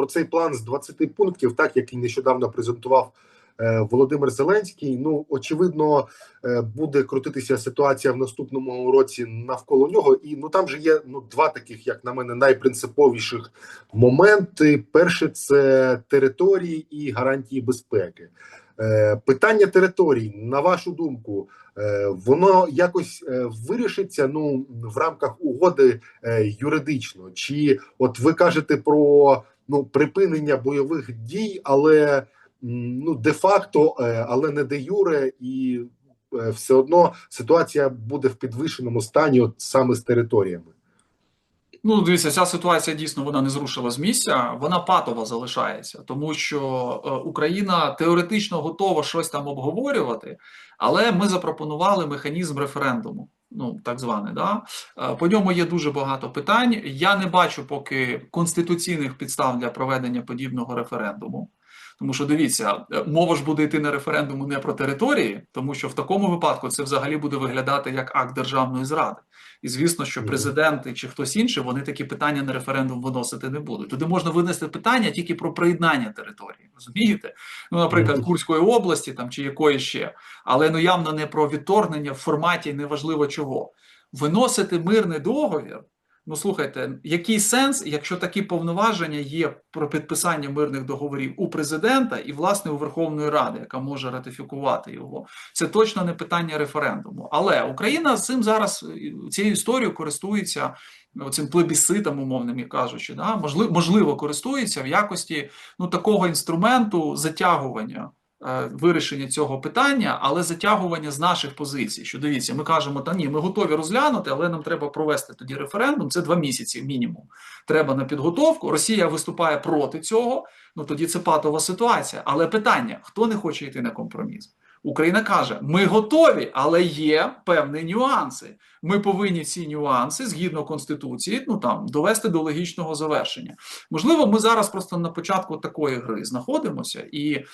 про цей план з 20 пунктів, так який нещодавно презентував е, Володимир Зеленський. Ну очевидно, е, буде крутитися ситуація в наступному році навколо нього. І ну там же є ну два таких, як на мене, найпринциповіших моменти. Перше це території і гарантії безпеки. Е, Питання територій, на вашу думку, воно якось вирішиться ну в рамках угоди юридично? Чи от ви кажете про ну припинення бойових дій, але ну де-факто, е, але не де юре, і е, все одно ситуація буде в підвищеному стані, от саме з територіями. Ну, дивіться, ця ситуація дійсно вона не зрушила з місця, вона патова залишається, тому що е, Україна теоретично готова щось там обговорювати, але ми запропонували механізм референдуму. Ну, так зване, да Е, по ньому є дуже багато питань. Я не бачу поки конституційних підстав для проведення подібного референдуму. Тому що дивіться, е, мова ж буде йти на референдуму не про території, тому що в такому випадку це взагалі буде виглядати як акт державної зради. І звісно, що президенти чи хтось інший вони такі питання на референдум виносити не будуть. Туди можна винести питання тільки про приєднання території. Розумієте? Ну, наприклад, Курської області там чи якої ще, але ну явно не про відторгнення в форматі неважливо чого. Виносити мирний договір. Ну, слухайте, який сенс, якщо такі повноваження є про підписання мирних договорів у президента і власне у Верховної Ради, яка може ратифікувати його, це точно не питання референдуму. Але Україна цим зараз цією історією користується цим плебісцитом, умовним кажучи, да? можливо, можливо, користується в якості ну такого інструменту затягування. Е, Вирішення цього питання, але затягування з наших позицій. Що дивіться, ми кажемо, та ні, ми готові розглянути, але нам треба провести тоді референдум. Це два місяці мінімум. Треба на підготовку. Росія виступає проти цього. Ну тоді це патова ситуація. Але питання: хто не хоче йти на компроміс? Україна каже: ми готові, але є певні нюанси. Ми повинні ці нюанси згідно конституції, ну там довести до логічного завершення. Можливо, ми зараз просто на початку такої гри знаходимося і.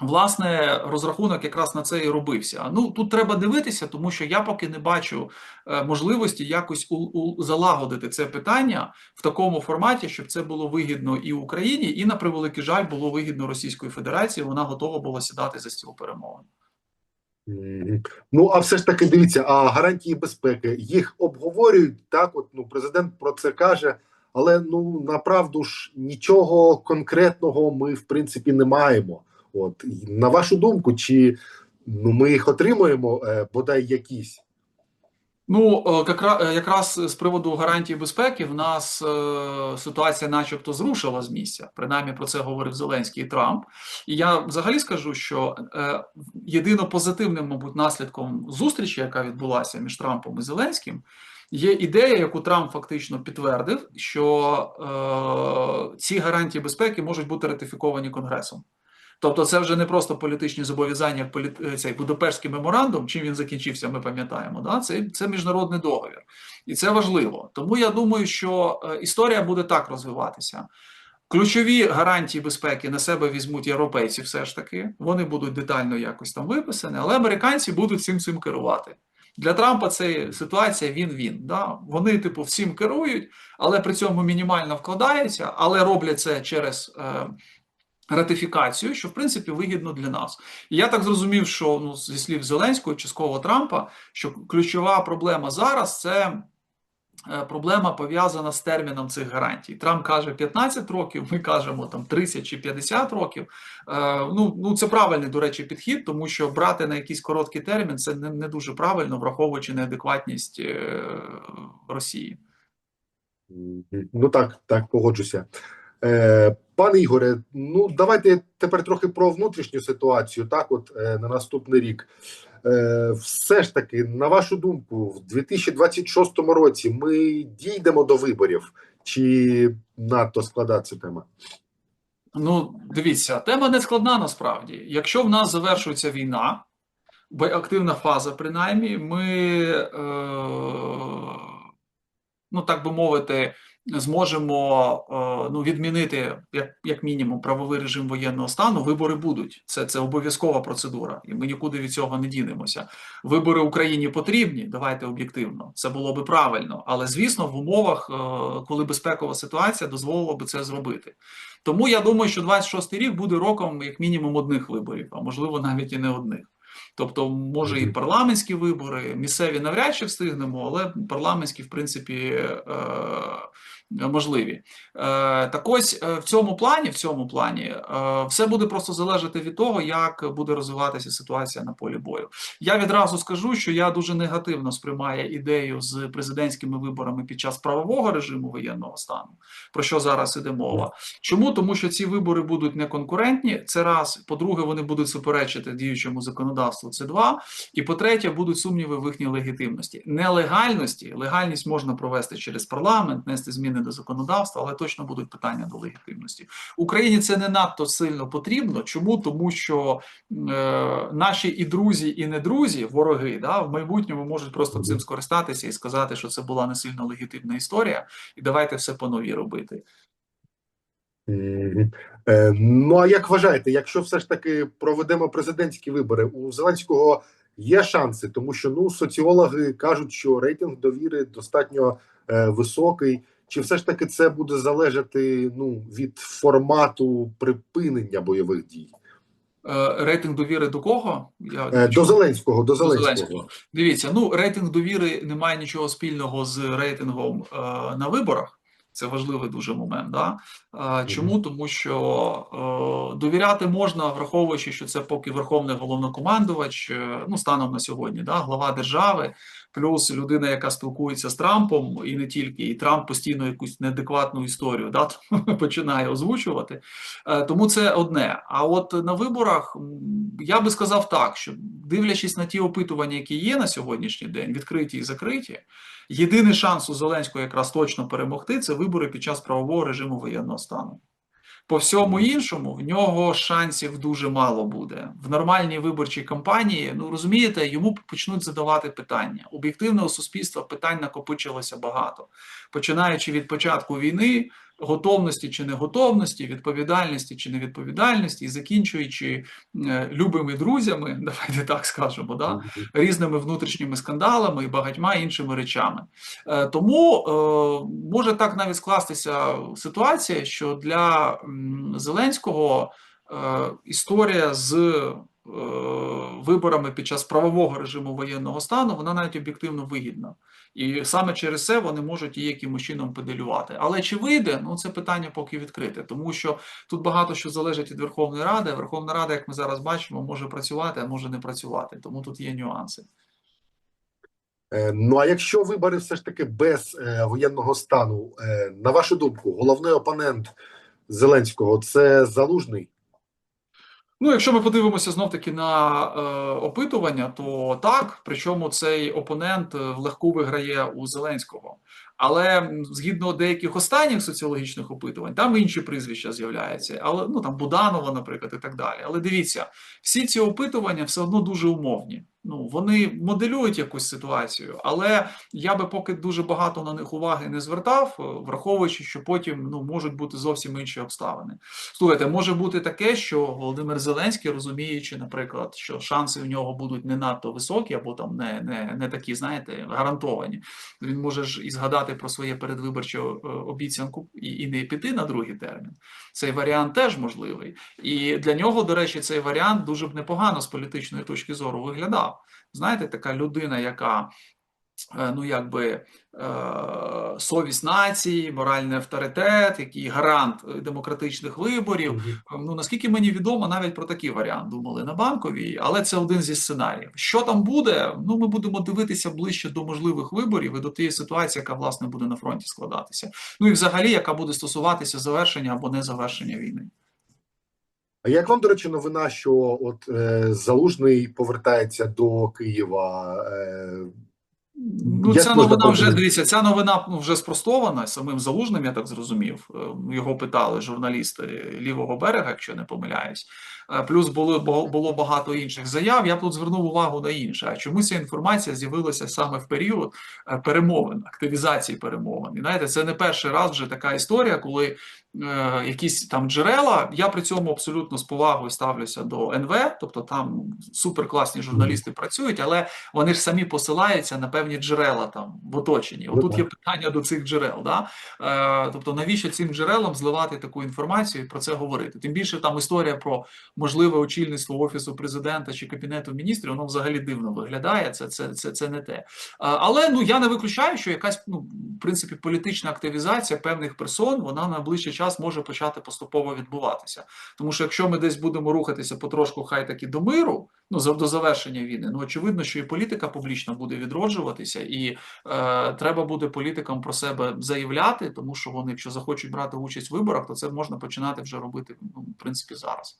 Власне, розрахунок якраз на це і робився. Ну тут треба дивитися, тому що я поки не бачу е, можливості якось у, у, залагодити це питання в такому форматі, щоб це було вигідно і Україні, і на превеликий жаль було вигідно Російської Федерації. Вона готова була сідати за стіл перемовин. Ну а все ж таки дивіться, а гарантії безпеки їх обговорюють так. От ну президент про це каже, але ну направду ж нічого конкретного ми в принципі не маємо. От на вашу думку, чи ну ми їх отримуємо е, бодай якісь? Ну, е, е, якраз з приводу гарантій безпеки в нас ситуація, начебто, зрушила з місця. Принаймні про це говорив Зеленський і Трамп. І я взагалі скажу, що єдино позитивним, мабуть, наслідком зустрічі, яка відбулася між Трампом і Зеленським, є ідея, яку Трамп фактично підтвердив, що ці гарантії безпеки можуть бути ратифіковані Конгресом. Тобто, це вже не просто політичні зобов'язання, як політ... е, цей Будапештський меморандум, чим він закінчився, ми пам'ятаємо. Да? Це, це міжнародний договір, і це важливо. Тому я думаю, що е, історія буде так розвиватися. Ключові гарантії безпеки на себе візьмуть європейці, все ж таки. Вони будуть детально якось там виписані, але американці будуть цим цим керувати. Для Трампа це ситуація він-він. Да? Вони, типу, всім керують, але при цьому мінімально вкладаються, але роблять це через. Е, ратифікацію, що в принципі вигідно для нас. І я так зрозумів, що ну зі слів Зеленського, частково Трампа, що ключова проблема зараз це. е, Проблема пов'язана з терміном цих гарантій. Трамп каже 15 років, ми кажемо там 30 чи 50 років. Е, ну, ну це правильний, до речі, підхід, тому що брати на якийсь короткий термін це не, не дуже правильно, враховуючи неадекватність е, Росії. Ну так, так, погоджуся. Е, пане Ігоре, ну давайте тепер трохи про внутрішню ситуацію. Так, от е, на наступний рік. Е, все ж таки, на вашу думку, в 2026 році ми дійдемо до виборів, чи надто складна ця тема? Ну, дивіться, тема не складна насправді. Якщо в нас завершується війна, бо активна фаза, принаймні, ми, е, ну так би мовити, зможемо е, ну, відмінити як, як мінімум правовий режим воєнного стану, вибори будуть. Це, це обов'язкова процедура, і ми нікуди від цього не дінемося. Вибори Україні потрібні. Давайте об'єктивно. Це було би правильно, але звісно, в умовах, е, коли безпекова ситуація дозволила би це зробити. Тому я думаю, що 26-й рік буде роком як мінімум одних виборів, а можливо навіть і не одних. Тобто, може, і парламентські вибори, місцеві навряд чи встигнемо, але парламентські, в принципі, е, можливі. Е, Так ось е, в цьому плані, в цьому плані, е, все буде просто залежати від того, як буде розвиватися ситуація на полі бою. Я відразу скажу, що я дуже негативно сприймаю ідею з президентськими виборами під час правового режиму воєнного стану, про що зараз іде мова. Чому? Тому що ці вибори будуть неконкурентні. Це раз. По-друге, вони будуть суперечити діючому законодавству. Це два. І по-третє, будуть сумніви в їхній легітимності. Нелегальності, легальність можна провести через парламент, нести зміни до законодавства, але точно будуть питання до легітимності. Україні це не надто сильно потрібно. Чому? Тому що е, наші і друзі, і не друзі, вороги, да, в майбутньому можуть просто цим скористатися і сказати, що це була не сильно легітимна історія, і давайте все по новій робити. Е, Ну а як вважаєте, якщо все ж таки проведемо президентські вибори, у Зеленського є шанси, тому що ну соціологи кажуть, що рейтинг довіри достатньо е, високий. Чи все ж таки це буде залежати ну від формату припинення бойових дій? Е, Рейтинг довіри до кого? Я до чув. До Зеленського, до До Зеленського. Зеленського. Дивіться, ну рейтинг довіри не має нічого спільного з рейтингом е, на виборах. Це важливий дуже момент. Да? Чому? Тому що е, довіряти можна, враховуючи, що це поки верховний головнокомандувач, е, ну станом на сьогодні, да, глава держави, плюс людина, яка спілкується з Трампом, і не тільки, і Трамп постійно якусь неадекватну історію да, починає озвучувати. Е, Тому це одне. А от на виборах я би сказав так, що дивлячись на ті опитування, які є на сьогоднішній день, відкриті і закриті, єдиний шанс у Зеленського якраз точно перемогти це вибори під час правового режиму воєнного стану. По всьому іншому в нього шансів дуже мало буде. В нормальній виборчій кампанії, ну розумієте, йому почнуть задавати питання. Об'єктивного суспільства питань накопичилося багато, починаючи від початку війни, готовності чи неготовності, відповідальності чи невідповідальності, і закінчуючи е, любими друзями, давайте так скажемо, да, різними внутрішніми скандалами і багатьма іншими речами. Е, Тому е, може так навіть скластися ситуація, що для Зеленського е, історія з виборами під час правового режиму воєнного стану вона навіть об'єктивно вигідна. І саме через це вони можуть її якимось чином педалювати. Але чи вийде? Ну це питання поки відкрите, тому що тут багато що залежить від Верховної Ради. Верховна Рада, як ми зараз бачимо, може працювати, а може не працювати. Тому тут є нюанси. Е, Ну а якщо вибори все ж таки без е, воєнного стану, е, на вашу думку, головний опонент Зеленського це залужний? Ну, якщо ми подивимося знов таки на е, опитування, то так, причому цей опонент е, легко виграє у Зеленського. Але згідно деяких останніх соціологічних опитувань, там інші прізвища з'являються, але ну там Буданова, наприклад, і так далі. Але дивіться, всі ці опитування все одно дуже умовні. Ну вони моделюють якусь ситуацію, але я би поки дуже багато на них уваги не звертав, е, враховуючи, що потім ну можуть бути зовсім інші обставини. Слухайте, може бути таке, що Володимир Зеленський, розуміючи, наприклад, що шанси в нього будуть не надто високі, або там не, не, не такі, знаєте, гарантовані. Він може ж і згадати про своє передвиборчу е, обіцянку і, не піти на другий термін. Цей варіант теж можливий. І для нього, до речі, цей варіант дуже б непогано з політичної точки зору виглядав. Знаєте, така людина, яка ну якби е, совість нації, моральний авторитет, який гарант е, демократичних виборів. Ну наскільки мені відомо, навіть про такий варіант думали на банковій, але це один зі сценаріїв. Що там буде? Ну ми будемо дивитися ближче до можливих виборів і до тієї ситуації, яка власне буде на фронті складатися. Ну і взагалі, яка буде стосуватися завершення або не завершення війни. А як вам, до речі, новина, що от е, Залужний повертається до Києва? Е, Ну, Як ця новина вже дивіться. Ця новина вже спростована самим залужним. Я так зрозумів. Е, Його питали журналісти лівого берега, якщо не помиляюсь. Е, Плюс було було багато інших заяв. Я б тут звернув увагу на інше. А чому ця інформація з'явилася саме в період е, перемовин, активізації перемовин? І знаєте, це не перший раз вже така історія, коли якісь там джерела. Я при цьому абсолютно з повагою ставлюся до НВ, тобто там суперкласні журналісти працюють, але вони ж самі посилаються на певні джерела там в оточенні. Ну, Отут є питання до цих джерел. Да? Е, тобто, навіщо цим джерелам зливати таку інформацію і про це говорити? Тим більше там історія про можливе очільництво офісу президента чи кабінету міністрів, воно взагалі дивно виглядає. Це, це, це, це не те. Е, але ну я не виключаю, що якась ну в принципі політична активізація певних персон вона на ближчий час може почати поступово відбуватися. Тому що якщо ми десь будемо рухатися потрошку, хай таки до миру, ну до завершення війни, ну очевидно, що і політика публічна буде відроджуватися, і е, треба буде політикам про себе заявляти, тому що вони, якщо захочуть брати участь в виборах, то це можна починати вже робити ну, в принципі зараз.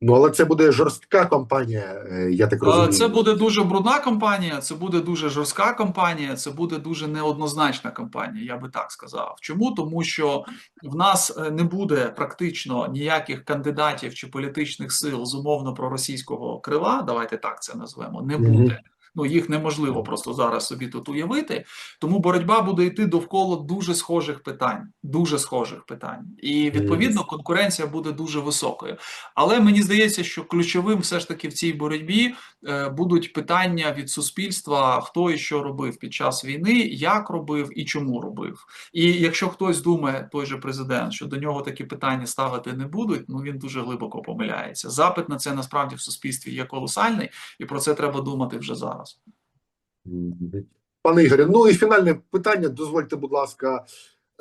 Ну але це буде жорстка кампанія, е, я так Е, розумію. Це буде дуже брудна кампанія, це буде дуже жорстка кампанія, це буде дуже неоднозначна кампанія, я би так сказав. Чому? Тому що в нас е, не буде практично ніяких кандидатів чи політичних сил з умовно проросійського крила. Давайте так це назвемо. Не буде. Ну їх неможливо просто зараз собі тут уявити. Тому боротьба буде йти довкола дуже схожих питань, дуже схожих питань, і відповідно конкуренція буде дуже високою. Але мені здається, що ключовим все ж таки в цій боротьбі е, будуть питання від суспільства, хто і що робив під час війни, як робив і чому робив. І якщо хтось думає, той же президент, що до нього такі питання ставити не будуть, ну він дуже глибоко помиляється. Запит на це насправді в суспільстві є колосальний, і про це треба думати вже зараз. Пане Ігорі, ну і фінальне питання. Дозвольте, будь ласка,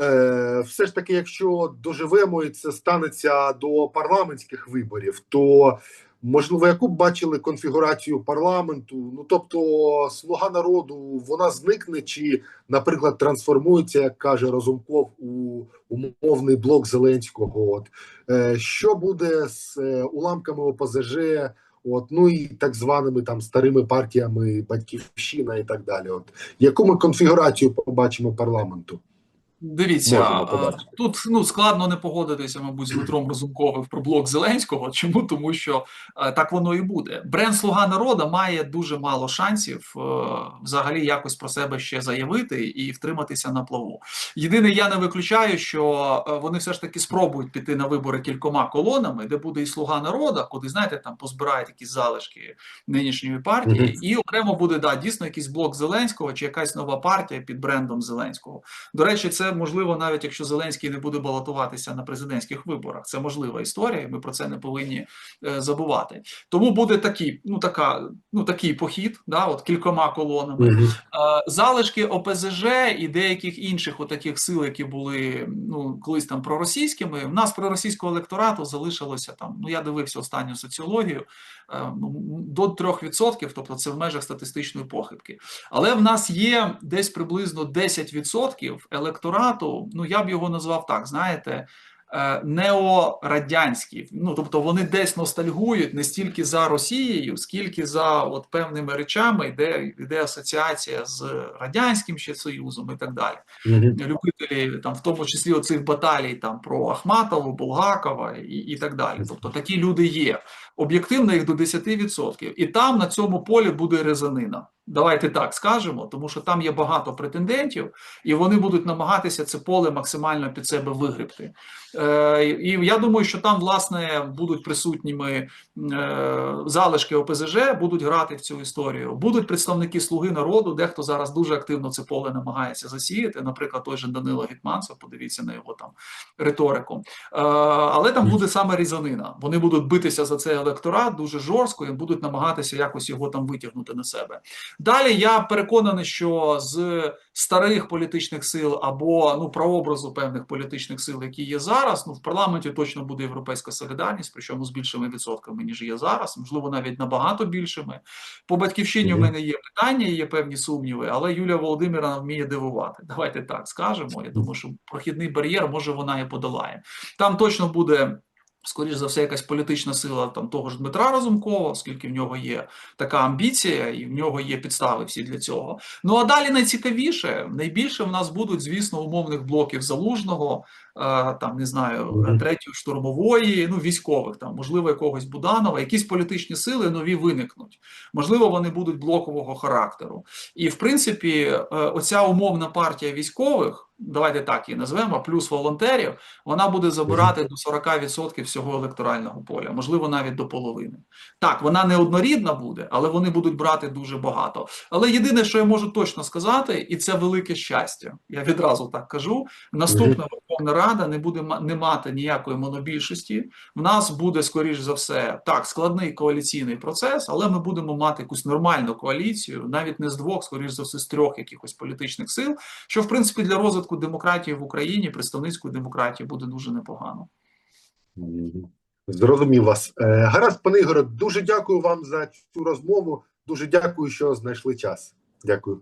е, все ж таки, якщо доживемо і це станеться до парламентських виборів, то можливо, яку б бачили конфігурацію парламенту? Ну тобто, слуга народу вона зникне, чи, наприклад, трансформується, як каже Розумков, у умовний блок Зеленського. От е, що буде з е, уламками ОПЗЖ? От, ну і так званими там старими партіями Батьківщина і так далі. От яку ми конфігурацію побачимо парламенту? Дивіться, тут ну складно не погодитися, мабуть, з Дмитром Разумковим про блок Зеленського. Чому? Тому що е, так воно і буде. Бренд Слуга народу має дуже мало шансів е, взагалі якось про себе ще заявити і втриматися на плаву. Єдине, я не виключаю, що е, вони все ж таки спробують піти на вибори кількома колонами, де буде і слуга народу, куди знаєте, там позбирають якісь залишки нинішньої партії, і окремо буде да дійсно якийсь блок Зеленського чи якась нова партія під брендом Зеленського. До речі, це можливо навіть якщо Зеленський не буде балотуватися на президентських виборах. Це можлива історія, і ми про це не повинні е, забувати. Тому буде такий, ну така, ну такий похід, да, от кількома колонами. Е, залишки ОПЗЖ і деяких інших отаких сил, які були ну колись там проросійськими. В нас проросійського електорату залишилося там. Ну я дивився останню соціологію е, ну, до 3%, тобто це в межах статистичної похибки. Але в нас є десь приблизно 10% електорату. Ну я б його назвав так, знаєте. Е, Неорадянські, ну тобто вони десь ностальгують не стільки за Росією, скільки за от певними речами, де йде асоціація з радянським ще союзом і так далі. Любителі там, в тому числі оцих баталій там про Ахматову, Булгакова і, і так далі. Тобто такі люди є. Об'єктивно їх до 10%. І там на цьому полі буде резанина. Давайте так скажемо, тому що там є багато претендентів, і вони будуть намагатися це поле максимально під себе вигребти. Е, і я думаю, що там, власне, будуть присутніми е, залишки ОПЗЖ, будуть грати в цю історію. Будуть представники Слуги народу, дехто зараз дуже активно це поле намагається засіяти. Наприклад, той же Данило Гетманцев, подивіться на його там риторику. Е, але там буде саме різанина. Вони будуть битися за цей електорат дуже жорстко і будуть намагатися якось його там витягнути на себе. Далі я переконаний, що з старих політичних сил або ну прообразу певних політичних сил, які є зараз, ну в парламенті точно буде європейська солідарність, причому з більшими відсотками ніж є зараз, можливо, навіть набагато більшими. По батьківщині в мене є питання, є певні сумніви, але Юлія Володимирівна вміє дивувати. Давайте так скажемо. Я думаю, що прохідний бар'єр може вона і подолає. Там точно буде скоріш за все, якась політична сила там того ж Дмитра Разумкова, оскільки в нього є така амбіція, і в нього є підстави всі для цього. Ну а далі найцікавіше, найбільше в нас будуть, звісно, умовних блоків залужного, е, там не знаю, третьої штурмової, ну військових, там можливо, якогось Буданова, якісь політичні сили нові виникнуть. Можливо, вони будуть блокового характеру. І в принципі, е, оця умовна партія військових, давайте так її назвемо, плюс волонтерів, вона буде забирати до 40% всього електорального поля, можливо, навіть до половини. Так, вона не однорідна буде, але вони будуть брати дуже багато. Але єдине, що я можу точно сказати, і це велике щастя. Я відразу так кажу. Наступна Верховна Рада не буде не мати ніякої монобільшості. В нас буде, скоріш за все, так, складний коаліційний процес, але ми будемо мати якусь нормальну коаліцію, навіть не з двох, скоріш за все, з трьох якихось політичних сил, що в принципі для розвитку демократії в Україні, представницької демократії, буде дуже непогано. Зрозумів вас. Е, Гаразд, пане Ігоре, дуже дякую вам за цю розмову. Дуже дякую, що знайшли час. Дякую.